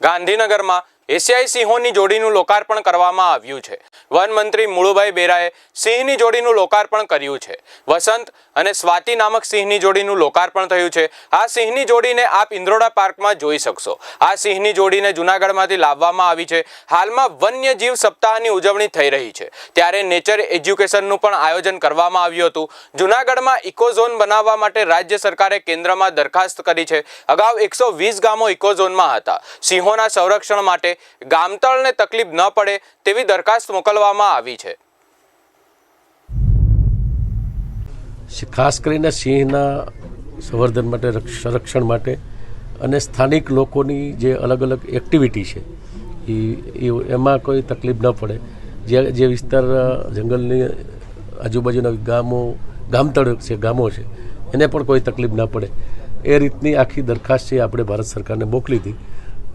ગાંધીનગરમાં એશિયાઈ સિંહોની જોડીનું લોકાર્પણ કરવામાં આવ્યું છે. વન મંત્રી મુળુભાઈ બેરાએ સિંહની જોડીનું લોકાર્પણ કર્યું છે. વસંત અને સ્વાતિ નામક સિંહની જોડીનું લોકાર્પણ થયું છે. આ સિંહની જોડીને આપ ઇન્દ્રોડા પાર્કમાં જોઈ શકશો. આ સિંહની જોડીને જૂનાગઢમાંથી લાવવામાં આવી છે. હાલમાં વન્યજીવ સપ્તાહની ઉજવણી થઈ રહી છે. ત્યારે નેચર એજ્યુકેશનનું પણ આયોજન કરવામાં આવ્યું હતું. જૂનાગઢમાં ઇકોઝોન બનાવવા માટે રાજ્ય સરકારે કેન્દ્રમાં દરખાસ્ત કરી છે. અગાઉ એકસો ગામો ઇકોઝોનમાં હતા. સિંહોના સંરક્ષણ માટે ગામતળને તકલીફ ન પડે તેવી દરખાસ્ત મોકલવામાં આવી છે. ખાસ કરીને સિંહના સંવર્ધન માટે, રક્ષ- સંરક્ષણ માટે અને સ્થાનિક લોકોની જે અલગ અલગ એક્ટિવિટી છે, એ- એમાં કોઈ તકલીફ ન પડે. જે જે વિસ્તાર જંગલની આજુબાજુના ગામો, ગામતળ છે, ગામો છે, એને પણ કોઈ તકલીફ ના પડે. એ રીતની આખી દરખાસ્ત છે આપણે ભારત સરકારને મોકલી હતી.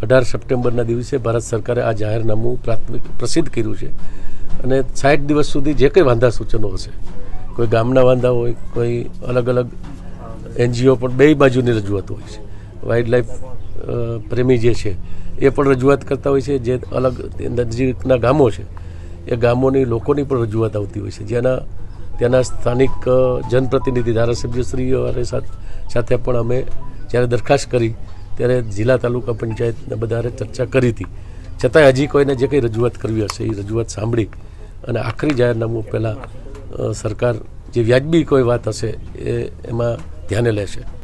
અઢાર સપ્ટેમ્બરના દિવસે ભારત સરકારે આ જાહેરનામું પ્રાથમિક પ્રસિદ્ધ કર્યું છે. અને સાઠ દિવસ સુધી જે કંઈ વાંધા સૂચનો હશે, કોઈ ગામના વાંધા હોય, કોઈ અલગ અલગ એનજીઓ પણ બે બાજુની રજૂઆત હોય છે. વાઇલ્ડ લાઈફ પ્રેમી જે છે, એ પણ રજૂઆત કરતા હોય છે. જે અલગ નજીકના ગામો છે, એ ગામોની લોકોની પણ રજૂઆત આવતી હોય છે. જેના ત્યાંના સ્થાનિક જનપ્રતિનિધિ ધારાસભ્યશ્રીઓ સાથે પણ અમે જ્યારે દરખાસ્ત કરી ત્યારે જિલ્લા તાલુકા પંચાયતને બધારે ચર્ચા કરી હતી. છતાંય હજી કોઈને જે કંઈ રજૂઆત કરવી હશે એ રજૂઆત સાંભળી અને આખરી જાહેરનામું પહેલાં સરકાર જે વ્યાજબી કોઈ વાત હશે એ એમાં ધ્યાને લેશે.